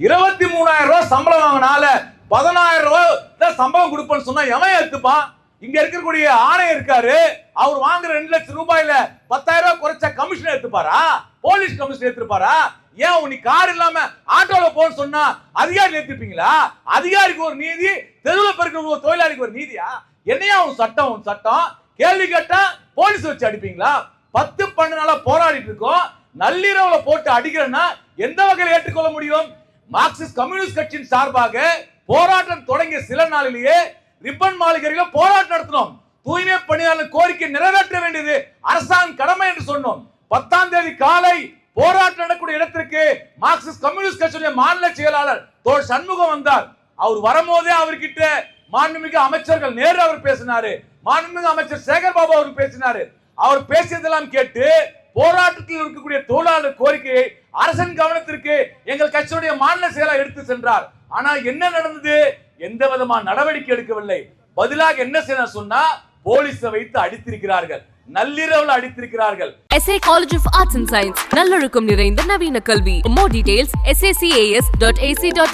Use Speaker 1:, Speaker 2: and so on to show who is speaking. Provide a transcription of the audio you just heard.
Speaker 1: இருபத்தி மூணாயிரம் ரூபாய் சம்பளம் வாங்கினால பதினாயிரம் ரூபாய் சம்பளம் கொடுப்பேன்னு சொன்னா எவன் எடுத்துப்பான் இங்க இருக்கக்கூடிய ஆணையர் இருக்காரு. அவர் வாங்குற ரெண்டு லட்சம் ரூபாயில பத்தாயிரம் ரூபாய் குறைச்ச கமிஷன் எடுத்துப்பாரா போலீஸ் கமிஷன் எடுத்துப்பாரா ஏன் உன் நீ கார் இல்லாம ஆட்டோல போன்னு சொன்னா அதிகாரி எடுத்துப்பீங்களா அதிகாரிக்கு ஒரு நீதி தெருவில் பிறகு ஒரு தொழிலாளிக்கு ஒரு நீதியா? என்னையா உன் சட்டம் உன் சட்டம்? கேள்வி கேட்டா போலீஸ் வச்சு அடிப்பீங்களா? பத்து பன்னெண்டு நாளா போராடிட்டு இருக்கோம். நள்ளிரவுல போட்டு அடிக்கிறேன்னா எந்த வகையில் ஏற்றுக்கொள்ள முடியும்? மார்க்சிஸ்ட் கம்யூனிஸ்ட் கட்சியின் சார்பாக போராட்டம் தொடங்கிய சில நாளிலேயே ரிப்பன் மாளிகையில போராட்டம் நடத்தினோம். தூய்மை பணியாளர் கோரிக்கை நிறைவேற்ற வேண்டியது அரசாங்க கடமை என்று சொன்னோம். பத்தாம் தேதி காலை போராட்டம் நடக்கூடிய இடத்திற்கு மார்க்சிஸ்ட் கம்யூனிஸ்ட் கட்சியுடைய மாநில செயலாளர் தோல் சண்முகம் வந்தார். அவர் வரும்போதே அவர்கிட்ட மாண்புமிகு அமைச்சர்கள் நேரு அவர் பேசினாரு. மாண்புமிகு அமைச்சர் சேகர் பாபு அவர் பேசினாரு. அவர் பேசியதெல்லாம் கேட்டு போராட்டத்தில் இருக்கக்கூடிய தொழிலாளர் கோரிக்கையை அரசன் கவனத்திற்கு எங்கள் கட்சியுடைய மாநில செயலாளர் எடுத்து சென்றார். ஆனா என்ன நடந்தது? எந்த விதமான நடவடிக்கை எடுக்கவில்லை. பதிலாக என்ன செய்ய சொன்னா போலீஸை வைத்து அடித்திருக்கிறார்கள். நள்ளிரவுல அடித்திருக்கிறார்கள்.
Speaker 2: SA College of Arts and Science நல்லொழுக்கம் நிறைந்த நவீன கல்வி. More details dot